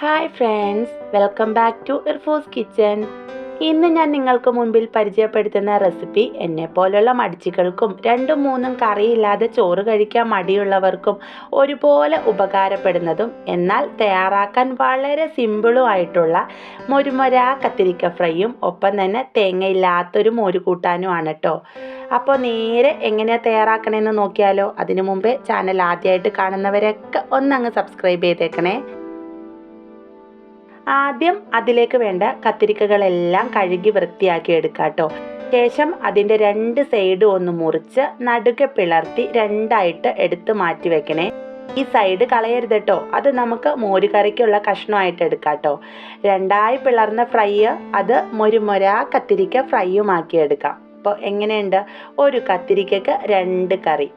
Hi friends welcome back to ഇർഫോസ് kitchen ഇന്ന് ഞാൻ നിങ്ങൾക്ക് മുൻപിൽ പരിചയപ്പെടുത്തുന്ന റെസിപ്പി എന്നെ പോലുള്ള മടിച്ചികൾക്കും രണ്ടും മൂന്നും കറിയില്ലാതെ ചോറ് കഴിക്കാൻ മടിയുള്ളവർക്കും ഒരുപോലെ ഉപകാരപ്പെടുന്നതും എന്നാൽ തയ്യാറാക്കാൻ വളരെ സിമ്പിളും ആയിട്ടുള്ള മുരുമുര കത്തിരിക്ക ഫ്രൈയും ഒപ്പം തന്നെ തേങ്ങയില്ലാത്തൊരു മോര് കൂട്ടാനുമാണ് കേട്ടോ അപ്പോൾ നേരെ എങ്ങനെയാണ് തയ്യാറാക്കണമെന്ന് നോക്കിയാലോ. അതിനു മുമ്പേ ചാനൽ ആദ്യമായിട്ട് കാണുന്നവരൊക്കെ ഒന്നങ്ങ് സബ്സ്ക്രൈബ് ചെയ്തേക്കണേ. ആദ്യം അതിലേക്ക് വേണ്ട കത്തിരിക്കകളെല്ലാം കഴുകി വൃത്തിയാക്കി എടുക്കാം കേട്ടോ. ശേഷം അതിന്റെ രണ്ട് സൈഡും ഒന്ന് മുറിച്ച് നടുക്കെ പിളർത്തി രണ്ടായിട്ട് എടുത്ത് മാറ്റി വെക്കണേ. ഈ സൈഡ് കളയരുത് കേട്ടോ. അത് നമുക്ക് മോരുകറിക്കുള്ള കഷ്ണമായിട്ട് എടുക്കാം കേട്ടോ. രണ്ടായി പിളർന്ന ഫ്രൈ അത് മൊരുമൊരാ കത്തിരിക്ക ഫ്രൈയുമാക്കി എടുക്കാം. അപ്പോൾ എങ്ങനെയുണ്ട്? ഒരു കത്തിരിക്കക്ക് രണ്ട് കറി.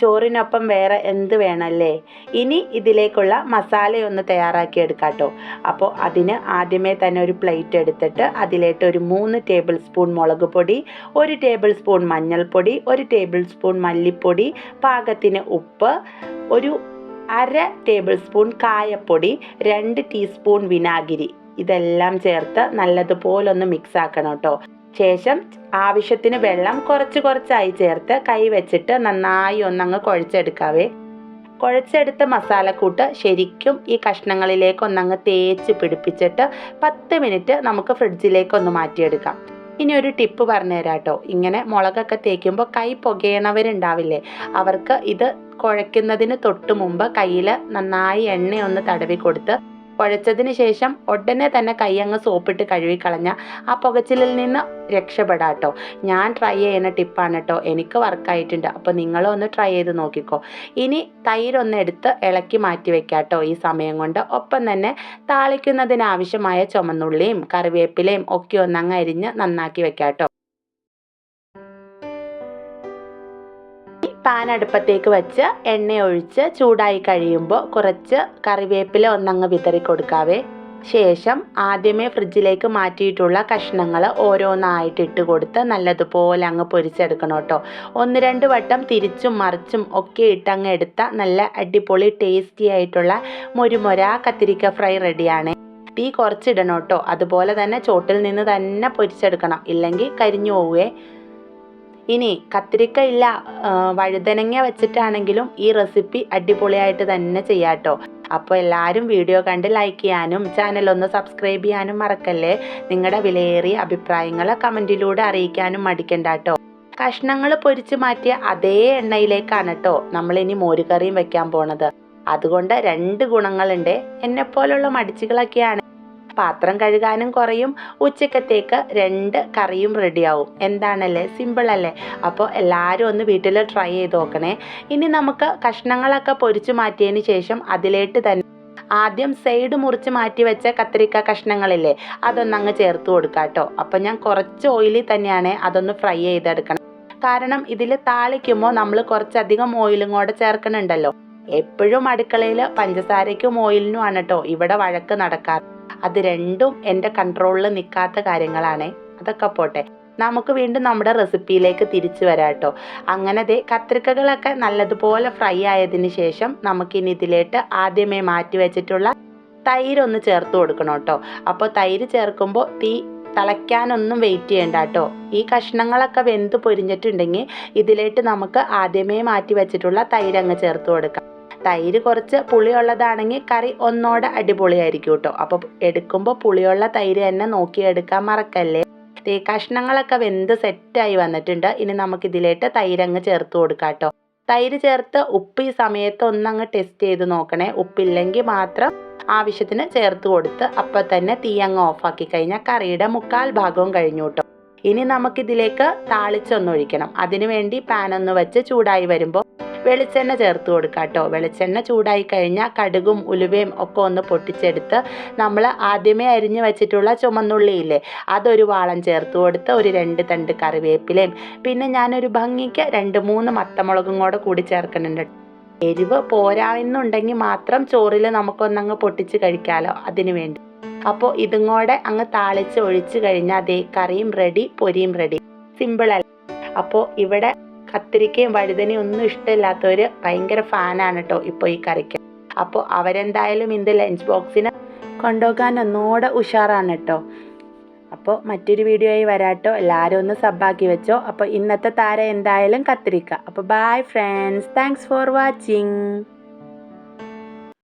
ചോറിനൊപ്പം വേറെ എന്ത് വേണമല്ലേ ഇനി ഇതിലേക്കുള്ള മസാലയൊന്ന് തയ്യാറാക്കി എടുക്കാം കേട്ടോ അപ്പോൾ അതിന് ആദ്യമേ തന്നെ ഒരു പ്ലേറ്റ് എടുത്തിട്ട് അതിലേട്ട് ഒരു മൂന്ന് ടേബിൾ സ്പൂൺ മുളക് പൊടി ഒരു ടേബിൾ സ്പൂൺ മഞ്ഞൾപ്പൊടി ഒരു ടേബിൾ സ്പൂൺ മല്ലിപ്പൊടി പാകത്തിന് ഉപ്പ് ഒരു അര ടേബിൾ സ്പൂൺ കായപ്പൊടി രണ്ട് ടീസ്പൂൺ വിനാഗിരി. ഇതെല്ലാം ചേർത്ത് നല്ലതുപോലെ ഒന്ന് മിക്സ് ആക്കണം കേട്ടോ. ശേഷം ആവശ്യത്തിന് വെള്ളം കുറച്ച് കുറച്ചായി ചേർത്ത് കൈ വെച്ചിട്ട് നന്നായി ഒന്നങ്ങ് കുഴച്ചെടുക്കാവേ. കുഴച്ചെടുത്ത മസാലക്കൂട്ട് ശരിക്കും ഈ കഷ്ണങ്ങളിലേക്ക് ഒന്നങ്ങ് തേച്ച് പിടിപ്പിച്ചിട്ട് പത്ത് മിനിറ്റ് നമുക്ക് ഫ്രിഡ്ജിലേക്ക് ഒന്ന് മാറ്റിയെടുക്കാം. ഇനി ഒരു ടിപ്പ് പറഞ്ഞുതരാം കേട്ടോ. ഇങ്ങനെ മുളകൊക്കെ തേക്കുമ്പോൾ കൈ പുകയണവരുണ്ടാവില്ലേ? അവർക്ക് ഇത് കുഴയ്ക്കുന്നതിന് തൊട്ട് മുമ്പ് കയ്യിൽ നന്നായി എണ്ണയൊന്ന് തടവി കൊടുത്ത് കുഴച്ചതിന് ശേഷം ഉടനെ തന്നെ കൈ അങ്ങ് സോപ്പിട്ട് കഴുകിക്കളഞ്ഞ ആ പുകച്ചിലിൽ നിന്ന് രക്ഷപ്പെടാം കേട്ടോ. ഞാൻ ട്രൈ ചെയ്യുന്ന ടിപ്പാണ് കേട്ടോ. എനിക്ക് വർക്കായിട്ടുണ്ട് അപ്പോൾ നിങ്ങളും ഒന്ന് ട്രൈ ചെയ്ത് നോക്കിക്കോ. ഇനി തൈരൊന്ന് എടുത്ത് ഇളക്കി മാറ്റി വെക്കാം കേട്ടോ. ഈ സമയം കൊണ്ട് ഒപ്പം തന്നെ താളിക്കുന്നതിനാവശ്യമായ ചുമന്നുള്ളിയും കറിവേപ്പിലയും ഒക്കെ ഒന്നങ്ങ് അരിഞ്ഞ് നന്നാക്കി വെക്കാം കേട്ടോ. പാൻ അടുപ്പത്തേക്ക് വെച്ച് എണ്ണ ഒഴിച്ച് ചൂടായി കഴിയുമ്പോൾ കുറച്ച് കറിവേപ്പില ഒന്നങ്ങ് വിതറി കൊടുക്കാവേ. ശേഷം ആദ്യമേ ഫ്രിഡ്ജിലേക്ക് മാറ്റിയിട്ടുള്ള കഷ്ണങ്ങൾ ഓരോന്നായിട്ട് ഇട്ട് കൊടുത്ത് നല്ലതുപോലെ അങ്ങ് പൊരിച്ചെടുക്കണം കേട്ടോ. ഒന്ന് രണ്ട് വട്ടം തിരിച്ചും മറിച്ചും ഒക്കെ ഇട്ട് ഇട്ടങ്ങ് എടുത്ത നല്ല അടിപൊളി ടേസ്റ്റി ആയിട്ടുള്ള മുരുമൊര കത്തിരിക്ക ഫ്രൈ റെഡിയാണ്. തീ കുറച്ചിടണം കേട്ടോ. അതുപോലെ തന്നെ ചോട്ടിൽ നിന്ന് തന്നെ പൊരിച്ചെടുക്കണം. ഇല്ലെങ്കിൽ കരിഞ്ഞു പോവുകയെ ഇനി കത്തിരിക്ക ഇല്ല വഴുതനങ്ങ വെച്ചിട്ടാണെങ്കിലും ഈ റെസിപ്പി അടിപൊളിയായിട്ട് തന്നെ ചെയ്യാട്ടോ. അപ്പോൾ എല്ലാവരും വീഡിയോ കണ്ട് ലൈക്ക് ചെയ്യാനും ചാനൽ ഒന്ന് സബ്സ്ക്രൈബ് ചെയ്യാനും മറക്കല്ലേ. നിങ്ങളുടെ വിലയേറിയ അഭിപ്രായങ്ങൾ കമന്റിലൂടെ അറിയിക്കാനും മടിക്കണ്ട കേട്ടോ കഷ്ണങ്ങൾ പൊരിച്ച് മാറ്റിയ അതേ എണ്ണയിലേക്കാണ് കേട്ടോ നമ്മളിനി മോരുകറിയും വെക്കാൻ പോണത്. അതുകൊണ്ട് രണ്ട് ഗുണങ്ങളുണ്ട്. എന്നെപ്പോലുള്ള മടിച്ചുകളൊക്കെയാണ് പാത്രം കഴുകാനും കുറയും. ഉച്ചക്കത്തേക്ക് രണ്ട് കറിയും റെഡിയാവും എന്താണല്ലേ? സിമ്പിൾ അല്ലേ? അപ്പോൾ എല്ലാവരും ഒന്ന് വീട്ടിൽ ട്രൈ ചെയ്ത് നോക്കണേ. ഇനി നമുക്ക് കഷ്ണങ്ങളൊക്കെ പൊരിച്ചു മാറ്റിയതിന് ശേഷം അതിലേട്ട് തന്നെ ആദ്യം സൈഡ് മുറിച്ച് മാറ്റി വെച്ച കത്തിരിക്ക കഷ്ണങ്ങളില്ലേ അതൊന്നങ്ങ് ചേർത്ത് കൊടുക്കാം കേട്ടോ അപ്പം ഞാൻ കുറച്ച് ഓയിലിൽ തന്നെയാണ് അതൊന്ന് ഫ്രൈ ചെയ്തെടുക്കണം. കാരണം ഇതിൽ താളിക്കുമ്പോൾ നമ്മൾ കുറച്ചധികം ഓയിലും കൂടെ ചേർക്കണുണ്ടല്ലോ. എപ്പോഴും അടുക്കളയിൽ പഞ്ചസാരയ്ക്കും ഓയിലിനുമാണ് കേട്ടോ ഇവിടെ വഴക്ക് നടക്കാറ്. അത് രണ്ടും എന്റെ കൺട്രോളിൽ നിൽക്കാത്ത കാര്യങ്ങളാണ്. അതൊക്കെ പോട്ടെ. നമുക്ക് വീണ്ടും നമ്മുടെ റെസിപ്പിയിലേക്ക് തിരിച്ചു വരാം കേട്ടോ അങ്ങനെ ദേ കത്രിക്കകളൊക്കെ നല്ലതുപോലെ ഫ്രൈ ആയതിന് ശേഷം നമുക്കിനി ഇതിലേട്ട് ആദ്യമേ മാറ്റി വെച്ചിട്ടുള്ള തൈര് ഒന്ന് ചേർത്ത് കൊടുക്കണം കേട്ടോ അപ്പോൾ തൈര് ചേർക്കുമ്പോൾ തീ തിളയ്ക്കാനൊന്നും വെയിറ്റ് ചെയ്യണ്ട കേട്ടോ ഈ കഷ്ണങ്ങളൊക്കെ വെന്ത് പൊരിഞ്ഞിട്ടുണ്ടെങ്കിൽ ഇതിലേട്ട് നമുക്ക് ആദ്യമേ മാറ്റി വെച്ചിട്ടുള്ള തൈര് അങ്ങ് ചേർത്ത് കൊടുക്കാം. തൈര് കുറച്ച് പുളിയുള്ളതാണെങ്കിൽ കറി ഒന്നോടെ അടിപൊളിയായിരിക്കും കേട്ടോ അപ്പോൾ എടുക്കുമ്പോൾ പുളിയുള്ള തൈര് തന്നെ നോക്കി എടുക്കാൻ മറക്കല്ലേ? തേ കഷ്ണങ്ങളൊക്കെ വെന്ത് സെറ്റായി വന്നിട്ടുണ്ട്. ഇനി നമുക്കിതിലേട്ട് തൈരങ്ങ് ചേർത്ത് കൊടുക്കാം കേട്ടോ തൈര് ചേർത്ത് ഉപ്പ് ഈ സമയത്ത് ഒന്നങ്ങ് ടെസ്റ്റ് ചെയ്ത് നോക്കണേ. ഉപ്പില്ലെങ്കിൽ മാത്രം ആവശ്യത്തിന് ചേർത്ത് കൊടുത്ത് അപ്പം തന്നെ തീ അങ്ങ് ഓഫാക്കി കഴിഞ്ഞാൽ കറിയുടെ മുക്കാൽ ഭാഗവും കഴിഞ്ഞു കേട്ടോ ഇനി നമുക്കിതിലേക്ക് താളിച്ചൊന്നൊഴിക്കണം അതിനു വേണ്ടി പാൻ ഒന്ന് വെച്ച് ചൂടായി വരുമ്പോൾ വെളിച്ചെണ്ണ ചേർത്ത് കൊടുക്കുക കേട്ടോ. വെളിച്ചെണ്ണ ചൂടായി കഴിഞ്ഞാൽ കടുകും ഉലുവയും ഒക്കെ ഒന്ന് പൊട്ടിച്ചെടുത്ത് നമ്മൾ ആദ്യമേ അരിഞ്ഞു വെച്ചിട്ടുള്ള ചുമന്നുള്ളിയില്ലേ അതൊരു വാളം ചേർത്ത് കൊടുത്ത് ഒരു രണ്ട് തണ്ട് കറിവേപ്പിലയും പിന്നെ ഞാനൊരു ഭംഗിക്ക് രണ്ട് മൂന്ന് മത്തമുളകും കൂടെ കൂടി ചേർക്കുന്നുണ്ട്. എരിവ് പോരായെന്നുണ്ടെങ്കിൽ മാത്രം ചോറിൽ നമുക്കൊന്നങ്ങ് പൊട്ടിച്ച് കഴിക്കാമല്ലോ അതിനു വേണ്ടി. അപ്പോൾ ഇതും കൂടെ അങ്ങ് താളിച്ച് ഒഴിച്ച് കഴിഞ്ഞാൽ അതേ കറിയും റെഡി പൊരിയും റെഡി സിമ്പിൾ അല്ല. അപ്പോൾ ഇവിടെ കത്തിരിക്കയും വഴുതനയും ഒന്നും ഇഷ്ടമില്ലാത്തവർ ഭയങ്കര ഫാനാണ് കേട്ടോ ഇപ്പോൾ ഈ കറിക്ക്. അപ്പോൾ അവരെന്തായാലും ഇന്ന് ലഞ്ച് ബോക്സിന് കൊണ്ടുപോകാൻ ഒന്നുകൂടെ ഉഷാറാണ് കേട്ടോ അപ്പോൾ മറ്റൊരു വീഡിയോ ആയി വരാട്ടോ എല്ലാവരും ഒന്ന് സബ്ബാക്കി വെച്ചോ. അപ്പോൾ ഇന്നത്തെ താരം എന്തായാലും കത്തിരിക്ക. അപ്പോൾ bye friends thanks for watching